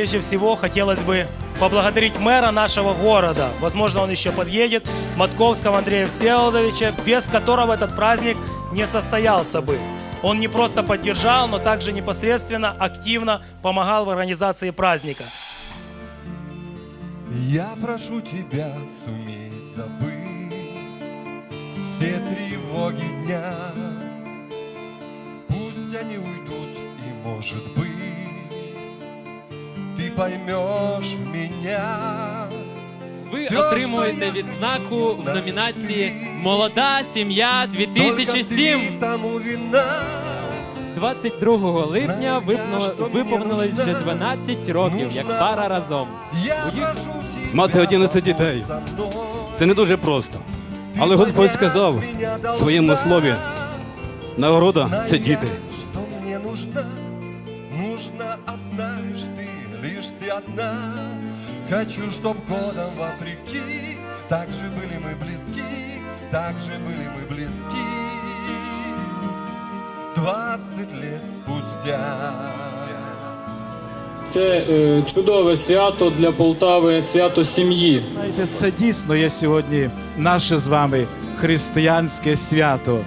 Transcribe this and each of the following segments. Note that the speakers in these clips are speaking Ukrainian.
Прежде всего, хотелось бы поблагодарить мэра нашего города. Возможно, он еще подъедет. Матковского Андрея Всеволодовича, без которого этот праздник не состоялся бы. Он не просто поддержал, но также непосредственно, активно помогал в организации праздника. Я прошу тебя, сумей забыть все тревоги дня. Пусть они уйдут, и может быть, ты поймешь меня. Ви Всьо, отримуєте що я відзнаку хочу, в знаєш номінації ти. Молода сім'я Только 2007. ты тому вина. 22 липня Знаю я, випнуло- що мені виповнилось вже нужна, 12 років, як нужна. пара разом. Я У їх- прошу тебя, Мати 11 дітей. будь со мною. Це не дуже просто. Але Господь сказав в своєму слові: нагорода це діти. Что мне нужна, нужна одна лишь ты, лишь ты одна. Хочу, чтоб годом вопреки, так же были мы близки, так же были мы близки. Двадцать лет спустя. Це е, чудове свято для Полтави, свято сім'ї. Знаєте, це дійсно є сьогодні наше з вами християнське свято.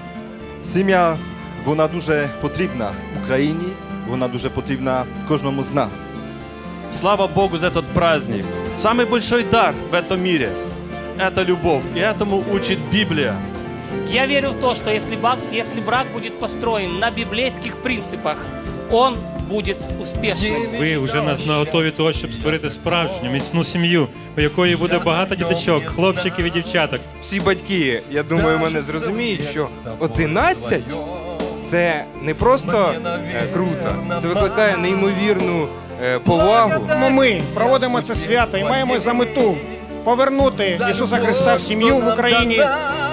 Сім'я вона дуже потрібна Україні, вона дуже потрібна кожному з нас. Слава Богу за этот праздник. Самый большой дар в этом мире – это любовь. И этому учит Библия. Я верю в то, что если брак, если брак будет построен на библейских принципах, он будет успешным. Ви вже на, на готові того, щоб створити справжню міцну сім'ю, у якої буде багато діточок, хлопчиків і дівчаток. Всі батьки, я думаю, мене зрозуміють, що 11 це не просто е, круто, це викликає неймовірну е, повагу. Тому ми проводимо це свято і маємо за мету повернути Ісуса Христа в сім'ю в Україні,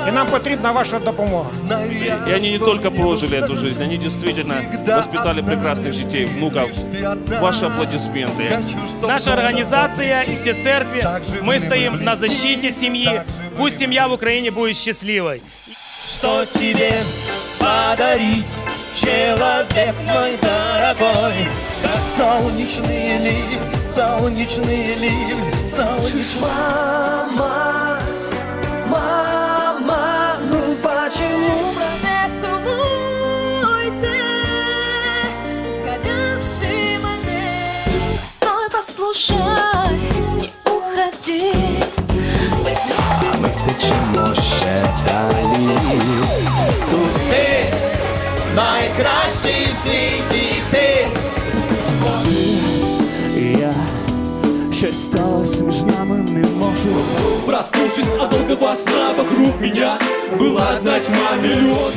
і нам потрібна ваша допомога. И они не только прожили эту жизнь, они действительно воспитали прекрасных детей, внуков. Ваши аплодисменты. Наша организация и все церкви, мы стоим на защите семьи. Пусть семья в Украине будет счастливой. Что тебе подарить, человек мой дорогой? Как солнечный ливень, солнечный ливень, солнечный... Мама, мама, ну почему Не сумуйте, згадавши мене. Стой, послушай, не уходи. Ми втечемо ще далі. Ти найкращий в світі, ти Щось сталося между нами, не можу знати Проснувшись от долгого сна вокруг меня Была одна тьма миллион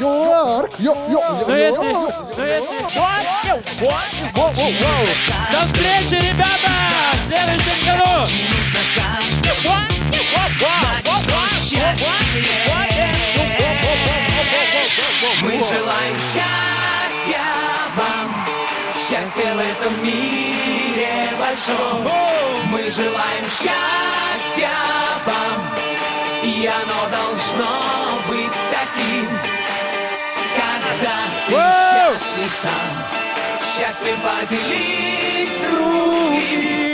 Йорк! Ну если, ну если... До встречи, ребята! В следующем году! What? What? What? What? What? What? Мы желаем счастья вам, счастья в этом мире большом. Мы желаем счастья вам, и оно должно быть таким, когда ты счастлив сам. Счастье поделись с другими,